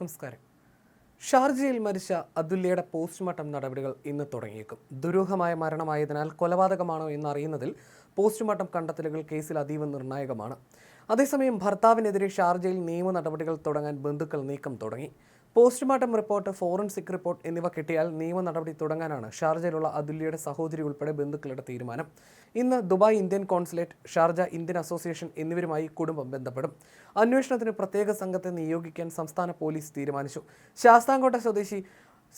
നമസ്കാരം. ഷാർജയിൽ മരിച്ച അതുല്യയുടെ പോസ്റ്റ്മോർട്ടം നടപടികൾ ഇന്ന് തുടങ്ങിയേക്കും. ദുരൂഹമായ മരണമായതിനാൽ കൊലപാതകമാണോ എന്നറിയുന്നതിൽ പോസ്റ്റ്മോർട്ടം കണ്ടെത്തലുകൾ കേസിൽ അതീവ നിർണായകമാണ്. അതേസമയം ഭർത്താവിനെതിരെ ഷാർജയിൽ നിയമ നടപടികൾ തുടങ്ങാൻ ബന്ധുക്കൾ നീക്കം തുടങ്ങി. പോസ്റ്റ്മോർട്ടം റിപ്പോർട്ട് ഫോറൻസിക് റിപ്പോർട്ട് എന്നിവ കിട്ടിയാൽ നിയമ നടപടി തുടങ്ങാനാണ് ഷാർജയിലുള്ള അതുല്യയുടെ സഹോദരി ഉൾപ്പെടെ ബന്ധുക്കളുടെ തീരുമാനം. ഇന്ന് Dubai Indian consulate Sharjah Indian association എന്നിവരുമായി കുടുംബം ബന്ധപ്പെടും. അന്വേഷണത്തിന് പ്രത്യേക സംഘത്തെ നിയോഗിക്കാൻ സംസ്ഥാന പോലീസ് തീരുമാനിച്ചു. ശാസ്താംകോട്ട സ്വദേശി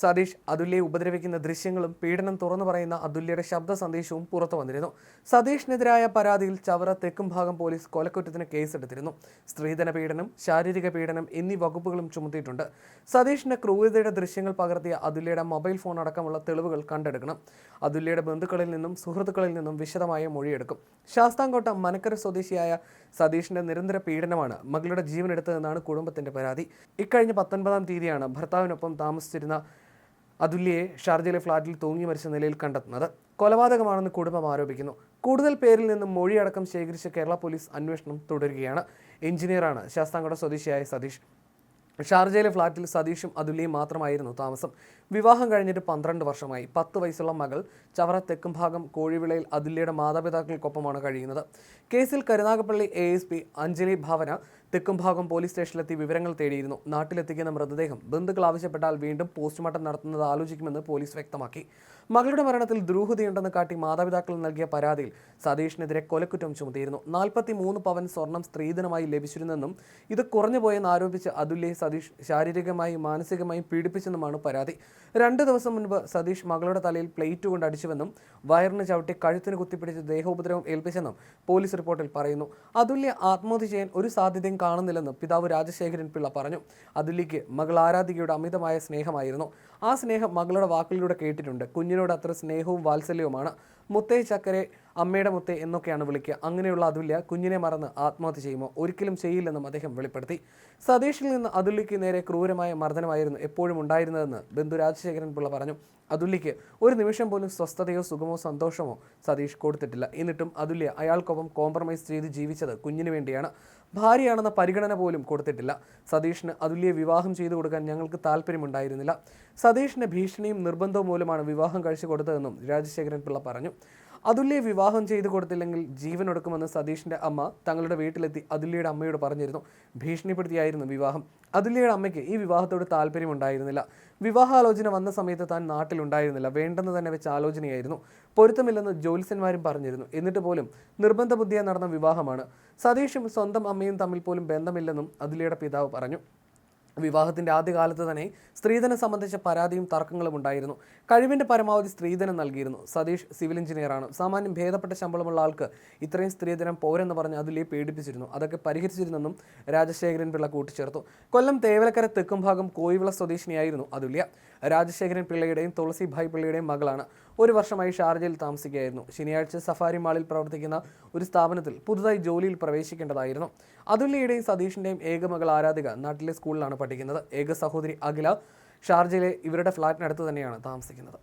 സതീഷ് അതുല്യെ ഉപദ്രവിക്കുന്ന ദൃശ്യങ്ങളും പീഡനം തുറന്നു പറയുന്ന അതുല്യയുടെ ശബ്ദ സന്ദേശവും പുറത്തു വന്നിരുന്നു. സതീഷിനെതിരായ പരാതിയിൽ ചവറ തെക്കും ഭാഗം പോലീസ് കൊലക്കുറ്റത്തിന് കേസെടുത്തിരുന്നു. സ്ത്രീധന പീഡനം ശാരീരിക പീഡനം എന്നീ വകുപ്പുകളും ചുമത്തിയിട്ടുണ്ട്. സതീഷിന്റെ ക്രൂരതയുടെ ദൃശ്യങ്ങൾ പകർത്തിയ അതുല്യയുടെ മൊബൈൽ ഫോൺ അടക്കമുള്ള തെളിവുകൾ കണ്ടെടുക്കണം. അതുല്യയുടെ ബന്ധുക്കളിൽ നിന്നും സുഹൃത്തുക്കളിൽ നിന്നും വിശദമായ മൊഴിയെടുക്കും. ശാസ്താംകോട്ട മനക്കര സ്വദേശിയായ സതീഷിന്റെ നിരന്തര പീഡനമാണ് മകളുടെ ജീവനെടുത്തതെന്നാണ് കുടുംബത്തിന്റെ പരാതി. ഇക്കഴിഞ്ഞ പത്തൊൻപതാം തീയതിയാണ് ഭർത്താവിനൊപ്പം താമസിച്ചിരുന്ന അതുല്യയെ ഷാർജയിലെ ഫ്ളാറ്റിൽ തൂങ്ങി മരിച്ച നിലയിൽ കണ്ടെത്തുന്നത് കൊലപാതകമാണെന്ന് കുടുംബം ആരോപിക്കുന്നു. കൂടുതൽ പേരിൽ നിന്നും മൊഴിയടക്കം ശേഖരിച്ച കേരള പോലീസ് അന്വേഷണം തുടരുകയാണ്. എഞ്ചിനീയറാണ് ശാസ്താംകോട്ട സ്വദേശിയായ സതീഷ്. ഷാർജയിലെ ഫ്ളാറ്റിൽ സതീഷും അതുല്യയും മാത്രമായിരുന്നു താമസം. വിവാഹം കഴിഞ്ഞിട്ട് പന്ത്രണ്ട് വർഷമായി. പത്ത് വയസ്സുള്ള മകൾ ചവറ തെക്കും ഭാഗം കോഴിവിളയിൽ അതുല്യയുടെ മാതാപിതാക്കൾക്കൊപ്പമാണ് കഴിയുന്നത്. കേസിൽ കരുനാഗപ്പള്ളി എ അഞ്ജലി ഭാവന തെക്കും ഭാഗം പോലീസ് സ്റ്റേഷനിലെത്തി വിവരങ്ങൾ തേടിയിരുന്നു. നാട്ടിലെത്തിക്കുന്ന മൃതദേഹം ബന്ധുക്കൾ ആവശ്യപ്പെട്ടാൽ വീണ്ടും പോസ്റ്റ്മോർട്ടം നടത്തുന്നത് ആലോചിക്കുമെന്ന് പോലീസ് വ്യക്തമാക്കി. മകളുടെ മരണത്തിൽ ദുരൂഹതയുണ്ടെന്ന് കാട്ടി മാതാപിതാക്കൾ നൽകിയ പരാതിയിൽ സതീഷിനെതിരെ കൊലക്കുറ്റം ചുമത്തിയിരുന്നു. നാൽപ്പത്തി മൂന്ന് പവൻ സ്വർണം സ്ത്രീധനമായി ലഭിച്ചിരുന്നെന്നും ഇത് കുറഞ്ഞുപോയെന്ന് ആരോപിച്ച് അതുല്യെ സതീഷ് ശാരീരികമായും മാനസികമായും പീഡിപ്പിച്ചെന്നുമാണ് പരാതി. രണ്ട് ദിവസം മുൻപ് സതീഷ് മകളുടെ തലയിൽ പ്ലേറ്റ് കൊണ്ട് അടിച്ചുവെന്നും വയറിന് ചവിട്ടി കഴുത്തിന് കുത്തിപ്പിടിച്ച് ദേഹോപദ്രവം ഏൽപ്പിച്ചെന്നും പോലീസ് റിപ്പോർട്ടിൽ പറയുന്നു. അതുല്യ ആത്മഹത്യ ചെയ്യാൻ ഒരു സാധ്യതയും കാണുന്നില്ലെന്ന് പിതാവ് രാജശേഖരൻ പിള്ള പറഞ്ഞു. അതിലേക്ക് മകൾ ആരാധികയുടെ അമിതമായ സ്നേഹമായിരുന്നു. ആ സ്നേഹം മകളുടെ വാക്കുകളിലൂടെ കേട്ടിട്ടുണ്ട്. കുഞ്ഞിനോട് അത്ര സ്നേഹവും വാത്സല്യവുമാണ്. മുത്തേ ചക്കരെ അമ്മയുടെ മുത്തെ എന്നൊക്കെയാണ് വിളിക്കുക. അങ്ങനെയുള്ള അതുല്യ കുഞ്ഞിനെ മറന്ന് ആത്മഹത്യ ചെയ്യുമോ? ഒരിക്കലും ചെയ്യില്ലെന്നും അദ്ദേഹം വെളിപ്പെടുത്തി. സതീഷിൽ നിന്ന് അതുല്യയ്ക്ക് നേരെ ക്രൂരമായ മർദ്ദനമായിരുന്നു എപ്പോഴും ഉണ്ടായിരുന്നതെന്ന് ബന്ധു രാജശേഖരൻ പിള്ള പറഞ്ഞു. അതുല്യയ്ക്ക് ഒരു നിമിഷം പോലും സ്വസ്ഥതയോ സുഖമോ സന്തോഷമോ സതീഷ് കൊടുത്തിട്ടില്ല. എന്നിട്ടും അതുല്യ അയാൾക്കൊപ്പം കോംപ്രമൈസ് ചെയ്ത് ജീവിച്ചത് കുഞ്ഞിനു വേണ്ടിയാണ്. ഭാര്യയാണെന്ന പരിഗണന പോലും കൊടുത്തിട്ടില്ല. സതീഷിന് അതുല്യെ വിവാഹം ചെയ്തു കൊടുക്കാൻ ഞങ്ങൾക്ക് താല്പര്യമുണ്ടായിരുന്നില്ല. സതീഷിന്റെ ഭീഷണിയും നിർബന്ധവും മൂലമാണ് വിവാഹം കഴിച്ചു കൊടുത്തതെന്നും രാജശേഖരൻ പിള്ള പറഞ്ഞു. അതുല്യെ വിവാഹം ചെയ്തു കൊടുത്തില്ലെങ്കിൽ ജീവനൊടുക്കുമെന്ന് സതീഷിന്റെ അമ്മ തങ്ങളുടെ വീട്ടിലെത്തി അതുല്യയുടെ അമ്മയോട് പറഞ്ഞിരുന്നു. ഭീഷണിപ്പെടുത്തിയായിരുന്നു വിവാഹം. അതുല്യയുടെ അമ്മയ്ക്ക് ഈ വിവാഹത്തോട് താല്പര്യമുണ്ടായിരുന്നില്ല. വിവാഹാലോചന വന്ന സമയത്ത് താൻ നാട്ടിലുണ്ടായിരുന്നില്ല. വേണ്ടെന്ന് തന്നെ വെച്ച ആലോചനയായിരുന്നു. പൊരുത്തമില്ലെന്ന് ജ്യോത്സ്യന്മാരും പറഞ്ഞിരുന്നു. എന്നിട്ട് പോലും നിർബന്ധ ബുദ്ധിയെ നടന്ന വിവാഹമാണ്. സതീഷും സ്വന്തം അമ്മയും തമ്മിൽ പോലും ബന്ധമില്ലെന്നും അതുല്യയുടെ പിതാവ് പറഞ്ഞു. വിവാഹത്തിന്റെ ആദ്യകാലത്ത് തന്നെ സ്ത്രീധനം സംബന്ധിച്ച പരാതിയും തർക്കങ്ങളും ഉണ്ടായിരുന്നു. കഴിവിന്റെ പരമാവധി സ്ത്രീധനം നൽകിയിരുന്നു. സതീഷ് സിവിൽ എഞ്ചിനീയറാണ് സാമാന്യം ഭേദപ്പെട്ട ശമ്പളമുള്ള ആൾക്ക് ഇത്രയും സ്ത്രീധനം പോരെന്ന് പറഞ്ഞ് അതിലേ പേടിപ്പിച്ചിരുന്നു. അതൊക്കെ പരിഹരിച്ചിരുന്നെന്നും രാജശേഖരൻ പിള്ള കൂട്ടിച്ചേർത്തു. കൊല്ലം തേവലക്കര തെക്കും ഭാഗം കോയിവിള സ്വദേശിനിയായിരുന്നു അതുല്യ. രാജശേഖരൻ പിള്ളയുടെയും തുളസിഭായ് പിള്ളയുടെയും മകളാണ്. ഒരു വർഷമായി ഷാർജയിൽ താമസിക്കുകയായിരുന്നു. ശനിയാഴ്ച സഫാരി മാളിൽ പ്രവർത്തിക്കുന്ന ഒരു സ്ഥാപനത്തിൽ പുതുതായി ജോലിയിൽ പ്രവേശിക്കേണ്ടതായിരുന്നു. അതുല്യയുടെയും സതീഷിന്റെയും ഏക മകൾ ആരാധിക നാട്ടിലെ സ്കൂളിലാണ് പഠിക്കുന്നത്. ഏക സഹോദരി അഖില ഷാർജയിലെ ഇവരുടെ ഫ്ളാറ്റിനടുത്ത് തന്നെയാണ് താമസിക്കുന്നത്.